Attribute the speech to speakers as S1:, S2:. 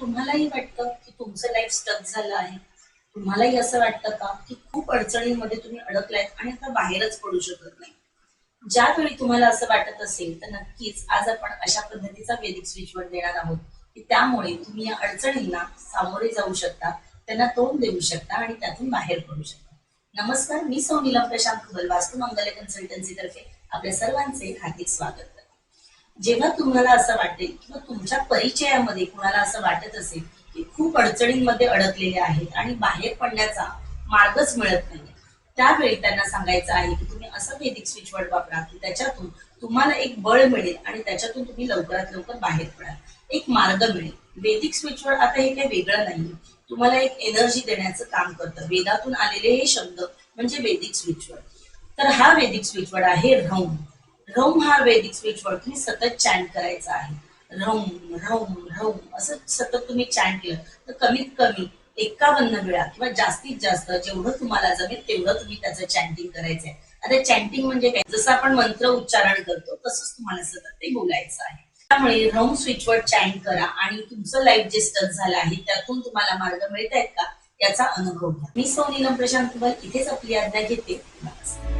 S1: तुम्हालाही वाटतं की तुमचं लाईफ स्टक झालं आहे? तुम्हालाही असं वाटतं का की खूप अडचणींमध्ये तुम्ही अडकलायत आणि आता बाहेरच पडू शकत नाही? ज्यावेळी तुम्हाला असं वाटत असेल तर नक्कीच आज आपण अशा पद्धतीचा वेदिक स्विचवर देणार आहोत की त्यामुळे तुम्ही या अडचणींना सामोरे जाऊ शकता त्यांना तोंड देऊ शकता आणि त्यातून बाहेर पडू शकता. नमस्कार मी सौ नीलम प्रशांत खुबल वास्तू मंगल कन्सल्टन्सी तर्फे. आपल्या सर्वांचे हार्दिक स्वागत. जेव्हा तुम्हाला असं वाटेल किंवा तुमच्या परिचयामध्ये कुणाला असं वाटत असेल की खूप अडचणींमध्ये अडकलेले आहेत आणि बाहेर पडण्याचा मार्गच मिळत नाही त्यावेळी त्यांना सांगायचं आहे की तुम्ही असं वेदिक स्विचवर्ड वापरा की त्याच्यातून तुम्हाला एक बळ मिळेल आणि त्याच्यातून तुम्ही लवकरात लवकर बाहेर पडाल. एक मार्ग मिळेल. वेदिक स्विचवर्ड आता हे काही वेगळं नाही. तुम्हाला एक एनर्जी देण्याचं काम करतं. वेदातून आलेले हे शब्द म्हणजे वेदिक स्विचवर्ड तर हा वेदिक स्विचवर्ड आहे रौम रौम हा वेदिक स्विचवर्ड तुम्ही सतत चॅन्ट करायचा आहे. रौम रौम रौम असं सतत तुम्ही चॅन्ट केलं तर कमीत कमी एकावन्न वेळा किंवा जास्तीत जास्त जेवढं तुम्हाला जमेल तेवढं तुम्ही त्याचं चॅन्टिंग करायचं आहे आता चॅन्टिंग म्हणजे काय? जसं आपण मंत्र उच्चारण करतो तसंच तुम्हाला सतत ते बोलायचं आहे. त्यामुळे रौम स्विचवर चॅन्ट करा आणि तुमचं लाईफ जे स्टक झालं आहे त्यातून तुम्हाला मार्ग मिळत आहेत का? याचा अनुभव घ्या. मी सौ नीलम प्रशांत इथेच आपली आज्ञा घेते. नमस्कार.